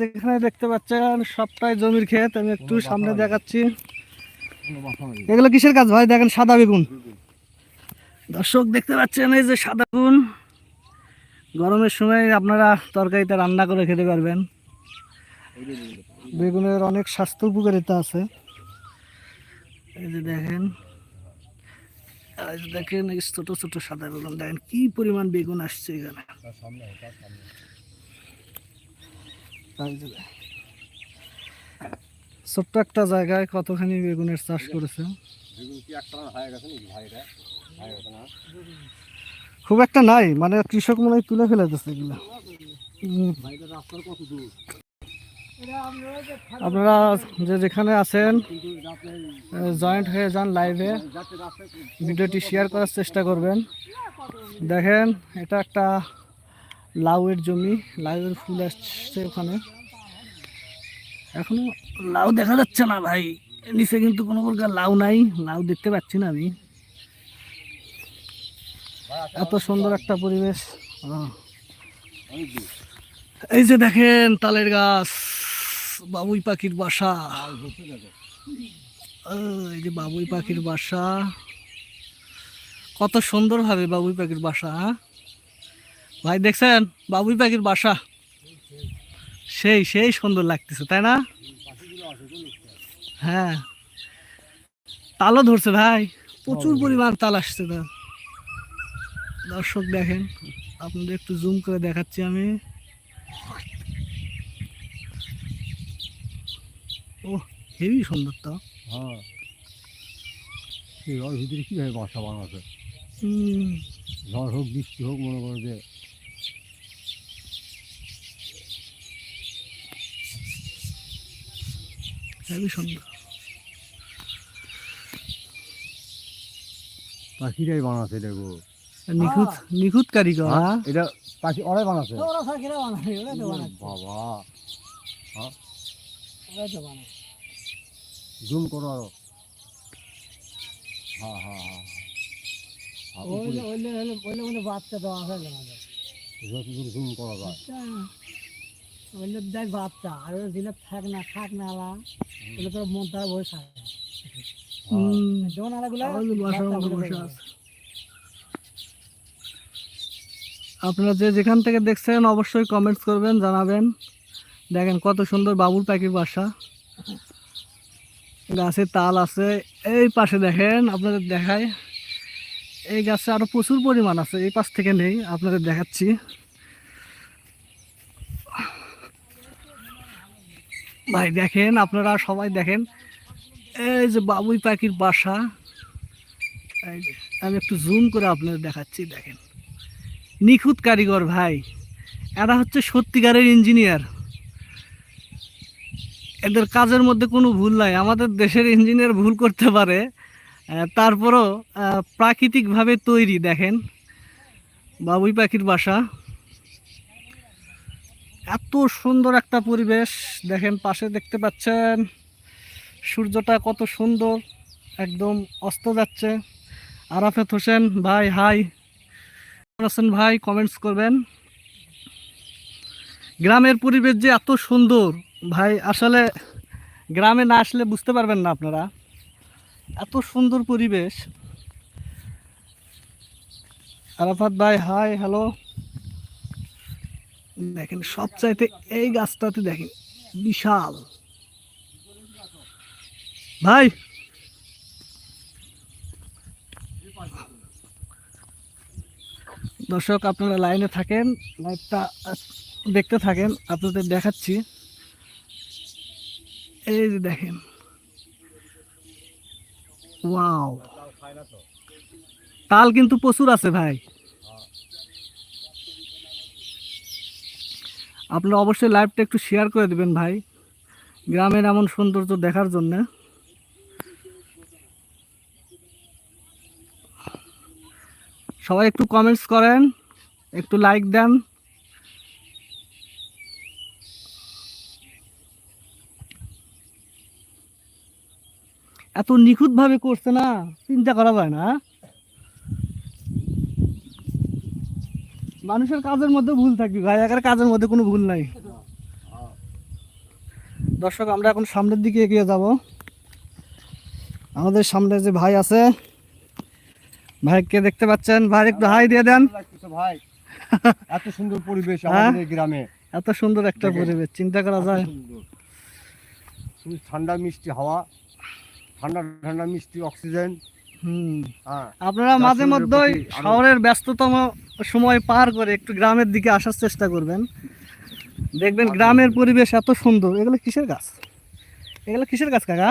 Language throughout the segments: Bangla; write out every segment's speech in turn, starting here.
যেখানে দেখতে পাচ্ছেন সবটাই জমির ক্ষেত। আমি একটু সামনে দেখাচ্ছি। এগুলো কিসের কাজ ভাই? দেখেন সাদা বেগুন। দর্শক দেখতে পাচ্ছেন এই যে সাদা বেগুন। গরমের সময় আপনারা তরকারিতে রান্না করে খেতে পারবেন। বেগুনের অনেক স্বাস্থ্য উপকারিতা আছে। এই যে দেখেন। দেখেন এই ছোট ছোট সাদা বেগুন। দেখেন কি পরিমাণ বেগুন আসছে এখানে। ছোট্ট একটা জায়গায় কতখানি বেগুনের চাষ করেছে? খুব একটা নাই মানে কৃষক মনে হয় তুলে ফেলে দিচ্ছে এগুলো। আপনারা যে যেখানে আছেন, জয়েন্ট হয়ে যান লাইভে। ভিডিওটি শেয়ার করার চেষ্টা করবেন। দেখেন, এটা একটা লাউয়ের জমি, লাউয়ের ফুল আসছে ওখানে। এখনও লাউ দেখা যাচ্ছে না ভাই। নিচে কিন্তু কোনো প্রকার লাউ নাই, লাউ দেখতে পাচ্ছি না আমি। এত সুন্দর একটা পরিবেশ। এই যে দেখেন তালের গাছ, বাবুই পাখির বাসা। এই যে বাবুই পাখির বাসা। কত সুন্দর ভাবে বাবুই পাখির বাসা হ্যাঁ? ভাই দেখছেন? বাবুই পাখির বাসা। সেই সেই সুন্দর লাগতেছে তাই না? হ্যাঁ। তালও ধরছে ভাই। প্রচুর পরিমাণ তাল আসছে তো দর্শক দেখেন আপনাদের একটু জুম করে দেখাচ্ছি আমি। ও হেভি সুন্দর তো হ্যাঁ। ভিতরে কীভাবে বাসা বানাচ্ছে? হুম, ঝড় হোক বৃষ্টি হোক মনে করো যে হেভি সুন্দর পাখিরাই বানাচ্ছে দেখো নিখুঁত নিখুঁত কারিগর হ্যাঁ? এটা পাখি ওরাই বানাচ্ছে ওরা পাখিরা বানায়, ওরা তো বানায়, বাবা হ্যাঁ ওরা তো বানায়। জুম করো আরও হ্যাঁ হ্যাঁ হ্যাঁ হ্যাঁ হলে- ওইলে মনে বাচ্চা দেওয়া হয় জুম করা যায় বাচ্চা, আর ওই দিলে থাক না, থাক না আলা, ওইলে তোর মন তার বসে থাকে। যেমন আলাগুলা। আপনারা যে যেখান থেকে দেখছেন অবশ্যই কমেন্টস করবেন জানাবেন। দেখেন কত সুন্দর বাবুর পাখির বাসা। গাছে তাল আছে। এই পাশে দেখেন আপনাদের দেখায়। এই গাছে আরও প্রচুর পরিমাণ আছে এই পাশ থেকে নেই আপনাদের দেখাচ্ছি। ভাই দেখেন, আপনারা সবাই দেখেন। এই যে বাবুই পাখির বাসা। আমি একটু জুম করে আপনাদের দেখাচ্ছি, দেখেন। নিখুঁত কারিগর ভাই। এরা হচ্ছে সত্যিকারের ইঞ্জিনিয়ার এদের কাজের মধ্যে কোনো ভুল নাই। আমাদের দেশের ইঞ্জিনিয়ার ভুল করতে পারে। তারপরও প্রাকৃতিকভাবে তৈরি, দেখেন। বাবুই পাখির বাসা। এত সুন্দর একটা পরিবেশ। দেখেন, পাশে দেখতে পাচ্ছেন, সূর্যটা কত সুন্দর, একদম অস্ত যাচ্ছে। আরাফেত হোসেন ভাই, হাই। হোসেন ভাই কমেন্টস করবেন। গ্রামের পরিবেশ যে এত সুন্দর। ভাই, আসলে গ্রামে না আসলে বুঝতে পারবেন না আপনারা। এত সুন্দর পরিবেশ। আরাফাত ভাই, হাই হ্যালো দেখেন, সবচাইতে এই গাছটাতে দেখেন, বিশাল। ভাই! দর্শক, আপনারা লাইনে থাকেন, লাইভটা দেখতে থাকেন, আপনাদের দেখাচ্ছি। এই যে দেখেন। ওয়াও! তাল কিন্তু প্রচুর আছে ভাই। আপনারা অবশ্যই লাইভটা একটু শেয়ার করে দিবেন ভাই। গ্রামের এমন সৌন্দর্য দেখার জন্য। সবাই একটু কমেন্টস করেন, একটু লাইক দেন। এত নিখুঁতভাবে করছে না, চিন্তা করা যায় না মানুষের কাজের মধ্যে ভুল থাকবে ভাই একার কাজের মধ্যে কোনো ভুল নাই। দর্শক আমরা এখন সামনের দিকে এগিয়ে যাব। আমাদের সামনে যে ভাই আছে ভাইকে দেখতে পাচ্ছেন। ভাই একটু হাই দিয়ে দেন। ভাই এত সুন্দর পরিবেশ হ্যাঁ? আমাদের গ্রামে। এত সুন্দর একটা পরিবেশ চিন্তা করা যায়। সুন্দর। ঠান্ডা মিষ্টি হাওয়া ঠান্ডা ঠান্ডা মিষ্টি অক্সিজেন। আপনারা মাঝে মধ্যেই শহরের ব্যস্ততম সময় পার করে একটু গ্রামের দিকে আসার চেষ্টা করবেন। দেখবেন গ্রামের পরিবেশ এত সুন্দর। এগুলো কিসের গাছ? এগুলো কিসের গাছ কাকা?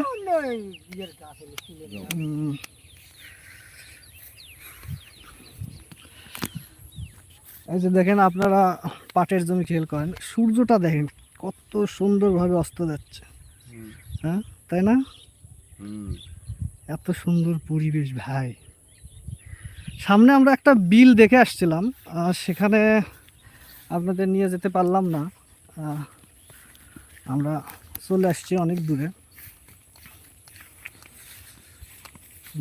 হুম। এই যে দেখেন আপনারা পাটের জমি খেল করেন সূর্যটা দেখেন কত সুন্দরভাবে অস্ত যাচ্ছে। হ্যাঁ তাই না? হুম। এত সুন্দর পরিবেশ ভাই। সামনে আমরা একটা বিল দেখে আসছিলাম সেখানে আপনাদের নিয়ে যেতে পারলাম না। আমরা চলে আসছি অনেক দূরে।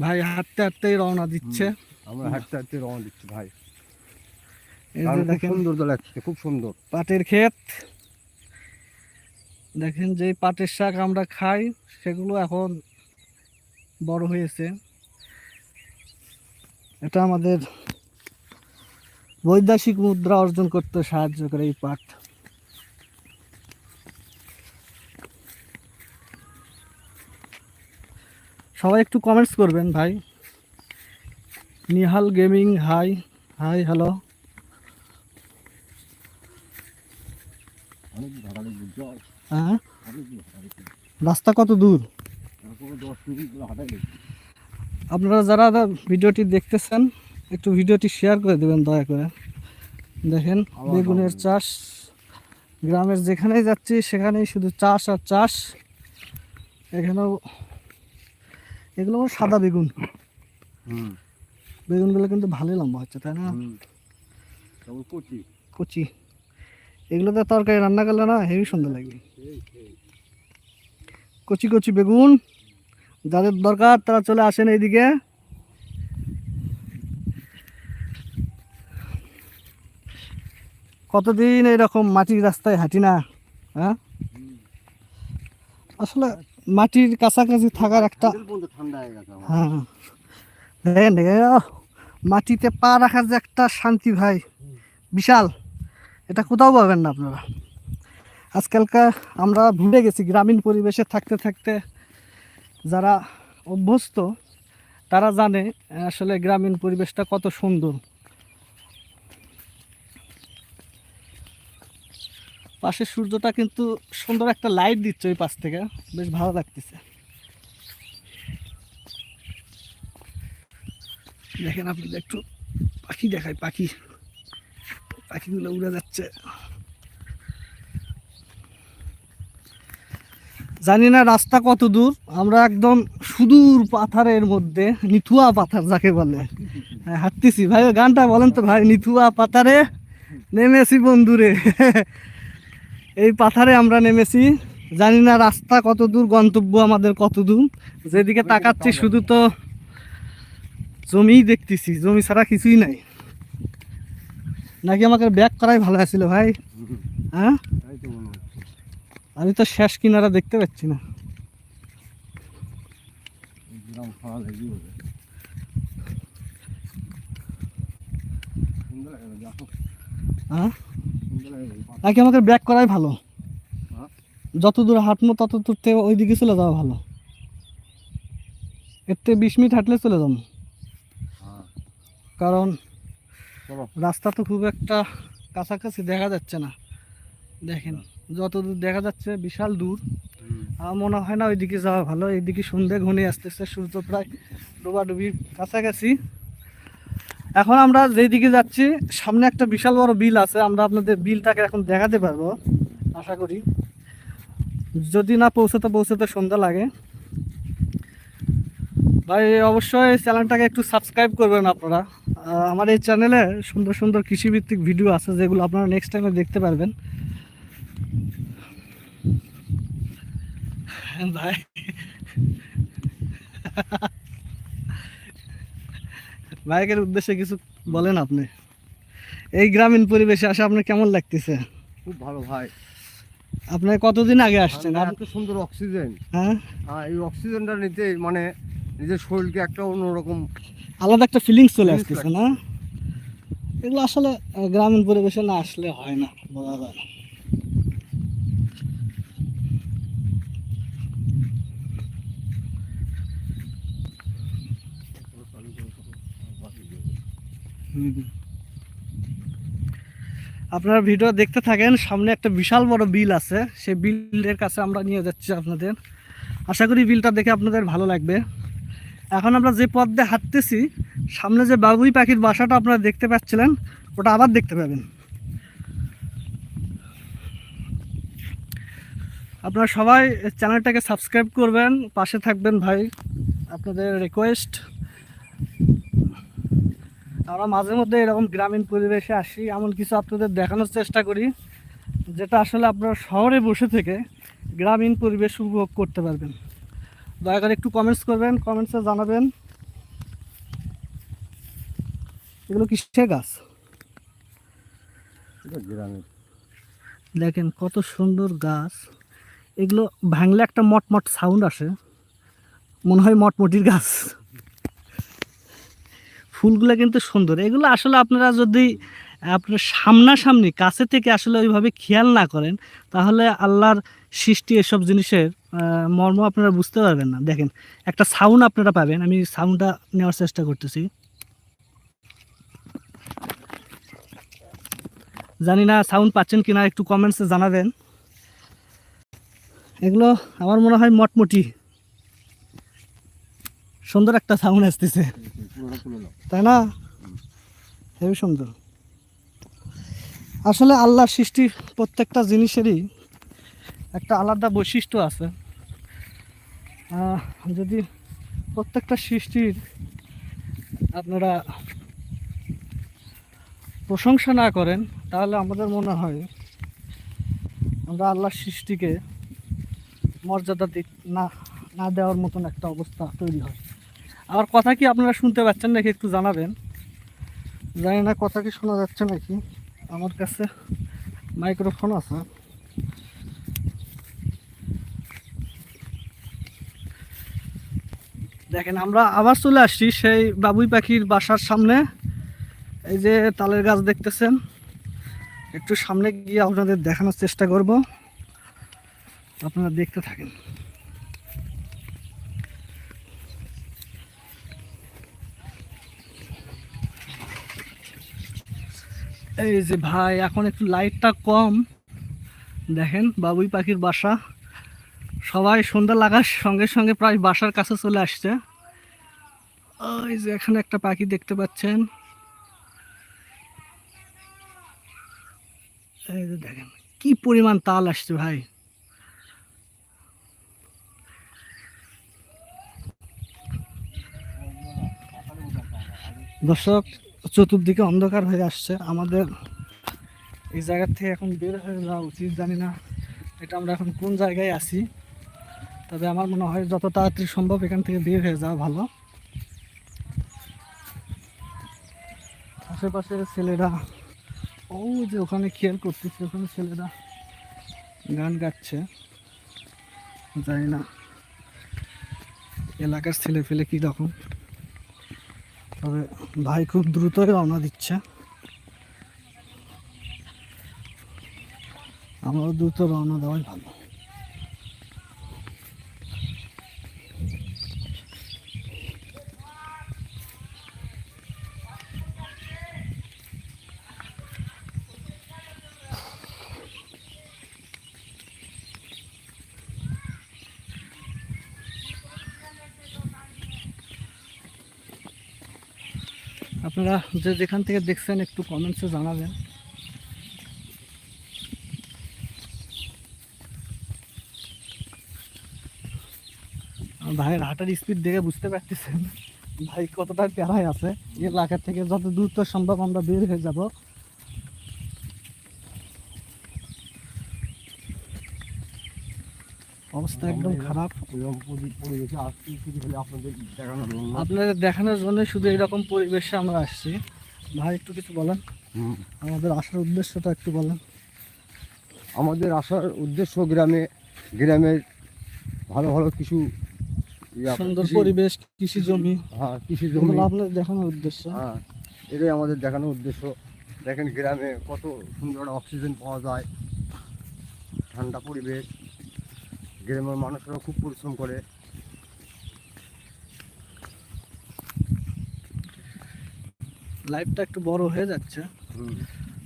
ভাই হাঁটতে হাঁটতেই রওনা দিচ্ছে। আমরা হাঁটতে হাঁটতে রওনা দিচ্ছি ভাই। সুন্দর তো লাগছে খুব সুন্দর। পাটের ক্ষেত। দেখেন যে পাটের শাক আমরা খাই সেগুলো এখন বড় হয়েছে। এটা আমাদের বৈদেশিক মুদ্রা অর্জন করতে সাহায্য করে এই পাট সবাই একটু কমেন্টস করবেন ভাই। Nihal gaming hi hi hello. হ্যাঁ? রাস্তা কত দূর তারপরে দশ মিনিট হাঁটালে আপনারা যারা ভিডিওটি দেখতেছেন একটু ভিডিওটি শেয়ার করে দেবেন দয়া করে। দেখেন বেগুনের চাষ গ্রামের যেখানেই যাচ্ছি সেখানেই শুধু চাষ আর চাষ। এখানেও এগুলো সাদা বেগুন। বেগুনগুলো কিন্তু ভালোই লম্বা হচ্ছে তাই না? কচি। কচি। এগুলোতে তরকারি রান্না করলে না হেভি সুন্দর লাগবে কচি কচি বেগুন। যাদের দরকার তারা চলে আসেন এইদিকে। কতদিন এরকম মাটির রাস্তায় হাঁটি না হ্যাঁ? আসলে মাটির কাছাকাছি থাকার একটা হয়ে হ্যাঁ। দেখেন দেখেন মাটিতে পা রাখার যে একটা শান্তি ভাই বিশাল। এটা কোথাও পাবেন না আপনারা। আজকালকার আমরা ভুলে গেছি গ্রামীণ পরিবেশে থাকতে থাকতে যারা অভ্যস্ত, তারা জানে আসলে গ্রামীণ পরিবেশটা কত সুন্দর। পাশের সূর্যটা কিন্তু সুন্দর একটা লাইট দিচ্ছে ওই পাশ থেকে, বেশ ভালো লাগতেছে। দেখেন আপনি একটু পাখি দেখায় পাখি। পাখিগুলো উড়ে যাচ্ছে। জানি না রাস্তা কত দূর আমরা একদম সুদূর পাথারের মধ্যে নিথুয়া পাথার যাকে বলে। হ্যাঁ, হাঁটতেছি। ভাই গানটা বলেন তো ভাই নিথুয়া পাথারে নেমেছি বন্ধুরে। এই পাথারে আমরা নেমেছি। জানি না রাস্তা কত দূর গন্তব্য আমাদের কত দূর। যেদিকে তাকাচ্ছি শুধু তো জমিই দেখতেছি। জমি ছাড়া কিছুই নাই। নাকি আমাকে ব্যাক করাই ভালো আছিল ভাই? হ্যাঁ? আমি তো শেষ কিনারা দেখতে পাচ্ছি না। হ্যাঁ? নাকি আমাকে ব্যাক করাই ভালো? হ্যাঁ? যত দূর হাঁটবো তত দূর থেকে ওই দিকে চলে যাওয়া ভালো। এর থেকে বিশ মিনিট হাঁটলে চলে যাব। হ্যাঁ। কারণ রাস্তা তো খুব একটা কাছাকাছি দেখা যাচ্ছে না। দেখেন। যত দূর দেখা যাচ্ছে বিশাল দূর। আমার মনে হয় না ওইদিকে যাওয়া ভালো এইদিকে সন্ধে ঘনিয়ে আসতেছে সূর্য প্রায় ডুবাডুবির কাছাকাছি। এখন আমরা যেই দিকে যাচ্ছি সামনে একটা বিশাল বড় বিল আছে আমরা আপনাদের বিলটাকে এখন দেখাতে পারব আশা করি। যদি না পৌঁছাতে পৌঁছাতে সন্ধ্যা লাগে। ভাই অবশ্যই চ্যানেলটাকে একটু সাবস্ক্রাইব করবেন আপনারা। আমার এই চ্যানেলে সুন্দর সুন্দর কৃষিভিত্তিক ভিডিও আছে যেগুলো আপনারা নেক্সট টাইমে দেখতে পারবেন। ভাই। বাইকের উদ্দেশ্যে কিছু বলেন আপনি। এই গ্রামীণ পরিবেশে আসে আপনার কেমন লাগতেছে? খুব ভালো ভাই। আপনার কতদিন আগে আসছেন? এত সুন্দর অক্সিজেন। হ্যাঁ? এই অক্সিজেনটা নিতে মানে নিজের শরীরকে একটা অন্যরকম আলাদা একটা ফিলিংস চলে আসতেছে না? এগুলো আসলে গ্রামীণ পরিবেশে না আসলে হয় না বোঝা যায় না। হুম। আপনারা ভিডিও দেখতে থাকেন, সামনে একটা বিশাল বড় বিল আছে। সেই বিলের কাছে আমরা নিয়ে যাচ্ছি আপনাদের। আশা করি বিলটা দেখে আপনাদের ভালো লাগবে। এখন আমরা যে পথ দিয়ে হাঁটতেছি, সামনে যে বাবুই পাখির বাসাটা আপনারা দেখতে পাচ্ছিলেন, ওটা আবার দেখতে পাবেন। আপনারা সবাই চ্যানেলটাকে সাবস্ক্রাইব করবেন, পাশে থাকবেন ভাই। আপনাদের রিকোয়েস্ট আমরা মাঝে মধ্যে এরকম গ্রামীণ পরিবেশে আসি এমন কিছু আপনাদের দেখানোর চেষ্টা করি যেটা আসলে আপনারা শহরে বসে থেকে গ্রামীণ পরিবেশ উপভোগ করতে পারবেন। দয়া করে একটু কমেন্টস করবেন কমেন্টসে জানাবেন। এগুলো কিসের গাছ? দেখেন কত সুন্দর গাছ। এগুলো ভাঙলে একটা মটমট সাউন্ড আসে। মনে হয় মটমটির গাছ। ফুলগুলো কিন্তু সুন্দর। এগুলো আসলে আপনারা যদি, আপনার সামনাসামনি কাছে থেকে আসলে ওইভাবে খেয়াল না করেন, তাহলে আল্লাহর সৃষ্টি এসব জিনিসের মর্ম আপনারা বুঝতে পারবেন না। দেখেন, একটা সাউন্ড আপনারা পাবেন। আমি সাউন্ডটা নেওয়ার চেষ্টা করতেছি। জানি না সাউন্ড পাচ্ছেন কিনা, একটু কমেন্টসে জানাবেন। এগুলো আমার মনে হয় মটমটি। সুন্দর একটা সাউন্ড আসতেছে। তাই না? হেবি সুন্দর। আসলে আল্লাহর সৃষ্টি প্রত্যেকটা জিনিসেরই একটা আলাদা বৈশিষ্ট্য আছে। যদি প্রত্যেকটা সৃষ্টির আপনারা প্রশংসা না করেন, তাহলে আমাদের মনে হয় আমরা আল্লাহর সৃষ্টিকে মর্যাদা না না দেওয়ার মতন একটা অবস্থা তৈরি হয়। আমার কথা কি আপনারা শুনতে পাচ্ছেন নাকি একটু জানাবেন? জানি না কথা কি শোনা যাচ্ছে নাকি? আমার কাছে মাইক্রোফোন আছে। দেখেন আমরা আবার চলে আসছি সেই বাবুই পাখির বাসার সামনে। এই যে তালের গাছ দেখতেছেন একটু সামনে গিয়ে আপনাদের দেখানোর চেষ্টা করব। আপনারা দেখতে থাকেন। এই যে ভাই, এখন একটু লাইটটা কম। দেখেন, বাবুই পাখির বাসা। সবাই সন্ধ্যা লাগার সঙ্গে সঙ্গে প্রায় বাসার কাছে চলে আসছে। ওই যে এখানে একটা পাখি দেখতে পাচ্ছেন। এই যে দেখেন, কি পরিমাণ তাল আসছে ভাই। দর্শক চতুর্দিকে অন্ধকার হয়ে আসছে। আমাদের এই জায়গার থেকে এখন বের হয়ে যাওয়া উচিত, জানি না এটা আমরা এখন কোন জায়গায় আছি। তবে আমার মনে হয় যত তাড়াতাড়ি সম্ভব এখান থেকে বের হয়ে যাওয়া ভালো। আশেপাশের ছেলেরা, ও যে ওখানে খেয়াল করতেছে, ওখানে ছেলেরা গান গাচ্ছে। জানি না, এলাকার ছেলে ফেলে কী রকম। তবে ভাই খুব দ্রুতই রওনা দিচ্ছে। আমরাও দ্রুত রওনা দেওয়াই ভালো। আপনারা যে যেখান থেকে দেখছেন, একটু কমেন্টসে জানাবেন। ভাইয়ের হাঁটার স্পিড দেখে বুঝতে পারতেছেন। ভাই কতটা প্যারায় আছে। এলাকা থেকে যত দ্রুত সম্ভব আমরা বের হয়ে যাব। অবস্থা একদম খারাপ। আপনাদের দেখানোর জন্য। আপনাদের দেখানোর জন্য শুধু এরকম পরিবেশে আমরা আসছি। ভাই একটু কিছু বলেন। আমাদের আসার উদ্দেশ্যটা একটু বলেন। আমাদের আসার উদ্দেশ্য গ্রামে গ্রামের ভালো ভালো কিছু সুন্দর পরিবেশ কৃষি জমি। হ্যাঁ কৃষি জমি। আপনার দেখানোর উদ্দেশ্য। হ্যাঁ এটাই আমাদের দেখানোর উদ্দেশ্য। দেখেন গ্রামে কত সুন্দর অক্সিজেন পাওয়া যায়। ঠান্ডা পরিবেশ। গ্রামের মানুষরা খুব পরিশ্রম করে। লাইফটা একটু বড় হয়ে যাচ্ছে।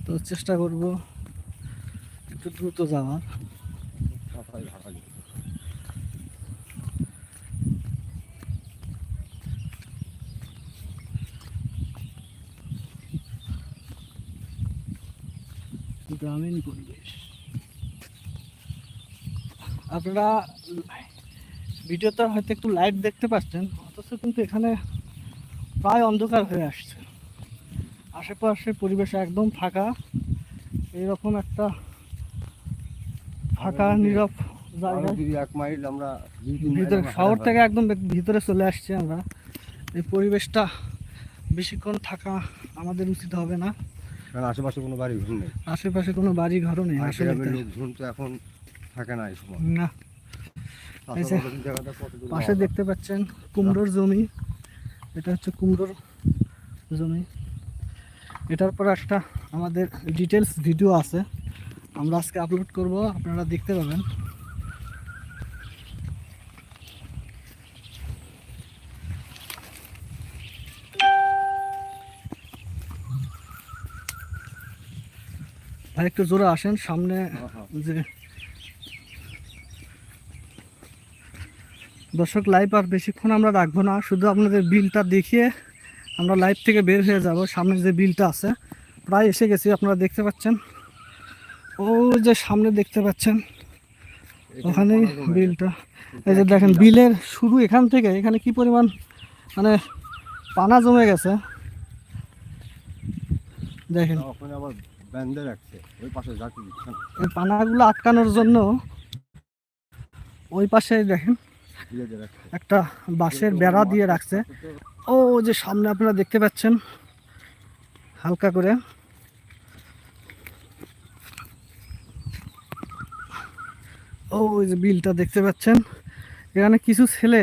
তো চেষ্টা করব একটু দ্রুত যাওয়ার। গ্রামীণ পরিবেশ। আপনারা ভিডিওতে হয়তো একটু লাইট দেখতে পাচ্ছেন অথচ কিন্তু এখানে প্রায় অন্ধকার হয়ে আসছে। আশেপাশে পরিবেশ একদম ফাঁকা। এইরকম একটা ফাঁকা নীরব ভিতরে শহর থেকে একদম ভিতরে চলে আসছি আমরা। এই পরিবেশটা বেশিক্ষণ থাকা আমাদের উচিত হবে না। আশেপাশে কোনো বাড়ি ঘর নেই। আশেপাশে কোনো বাড়ি ঘরও নেই আসলে লোকজন তো এখন থাকে না এই সময়। পাশে দেখতে পাচ্ছেন কুমড়োর জমি। এটা হচ্ছে কুমড়োর জমি। এটার পর একটা আমাদের ডিটেলস ভিডিও আছে। আমরা আজকে আপলোড করব আপনারা দেখতে পাবেন। ভাই একটু জোরে আসেন সামনে। যে দর্শক লাইভ আর বেশিক্ষণ আমরা রাখব না। শুধু আপনাদের বিলটা দেখিয়ে আমরা লাইভ থেকে বের হয়ে যাব। সামনে যে বিলটা আছে প্রায় এসে গেছি আপনারা দেখতে পাচ্ছেন। ও যে সামনে দেখতে পাচ্ছেন জমে বিলটা। এই যে দেখেন বিলের শুরু এখান থেকে এখানে কি পরিমাণ মানে পানা জমে গেছে। দেখেন। ওখানে পানাগুলো আটকানোর জন্য ওই পাশে দেখেন একটা বাঁশের বেড়া দিয়ে রাখছে। ও যে সামনে আপনারা দেখতে পাচ্ছেন, হালকা করে। ও যে বিলটা দেখতে পাচ্ছেন। এখানে কিছু ছেলে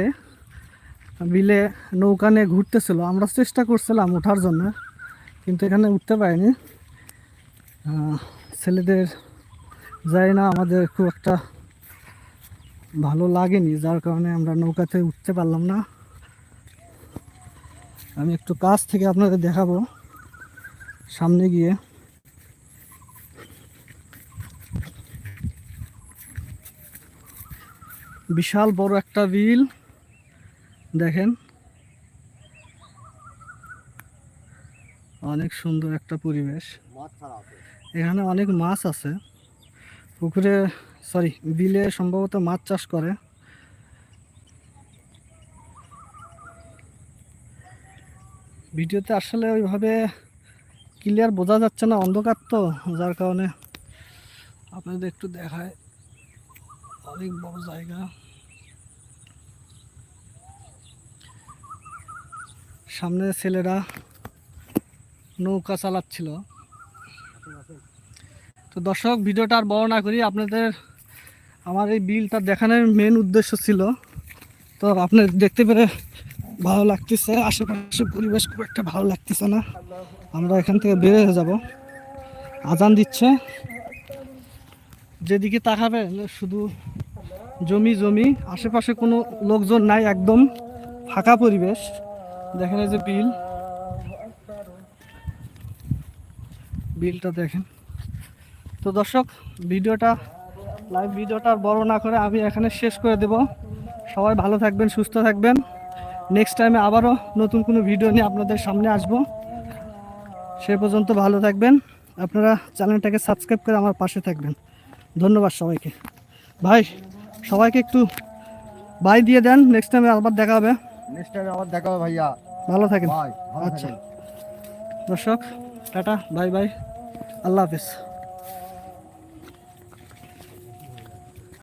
বিলে নৌকা নিয়ে ঘুরতেছিল। আমরা চেষ্টা করছিলাম ওঠার জন্য, কিন্তু এখানে উঠতে পারিনি। ছেলেদের যাই না, আমাদের খুব একটা ভালো লাগেনি যার কারণে আমরা নৌকাতে উঠতে পারলাম না। আমি একটু কাছ থেকে আপনাদের দেখাবো সামনে গিয়ে। বিশাল বড় একটা বিল দেখেন। অনেক সুন্দর একটা পরিবেশ। এখানে অনেক মাছ আছে। পুকুরে সরি, বিলে সম্ভবত মাছ চাষ করে। ভিডিওতে আসলে ওইভাবে ক্লিয়ার বোঝা যাচ্ছে না, অন্ধকার তো, যার কারণে আপনাদের একটু দেখায়। অনেক বড় জায়গা। সামনে ছেলেরা নৌকা চালাচ্ছিল। তো দর্শক, ভিডিওটা আর বড় না করি, আপনাদের আমার এই বিলটা দেখানোর মেন উদ্দেশ্য ছিল। তো আপনি দেখতে পেরে ভালো লাগতেছে। আশেপাশে পরিবেশ খুব একটা ভালো লাগতেছে না। আমরা এখান থেকে বের হয়ে যাব। আজান দিচ্ছে। যেদিকে তাকাবে শুধু জমি জমি। আশেপাশে কোনো লোকজন নাই, একদম ফাঁকা পরিবেশ। দেখেন এই যে বিল। বিলটা দেখেন। তো দর্শক, ভিডিওটা লাইভ ভিডিওটা আর বড় না করে আমি এখানে শেষ করে দেব। সবাই ভালো থাকবেন সুস্থ থাকবেন। নেক্সট টাইমে আবারও নতুন কোনো ভিডিও নিয়ে আপনাদের সামনে আসব। সে পর্যন্ত ভালো থাকবেন। আপনারা চ্যানেলটাকে সাবস্ক্রাইব করে আমার পাশে থাকবেন। ধন্যবাদ সবাইকে। ভাই সবাইকে একটু বাই দিয়ে দেন। নেক্সট টাইমে আবার দেখা হবে। নেক্সট টাইমে আবার দেখা হবে ভাইয়া। ভালো থাকেন। আচ্ছা। দর্শক টাটা। বাই বাই আল্লাহ হাফিজ।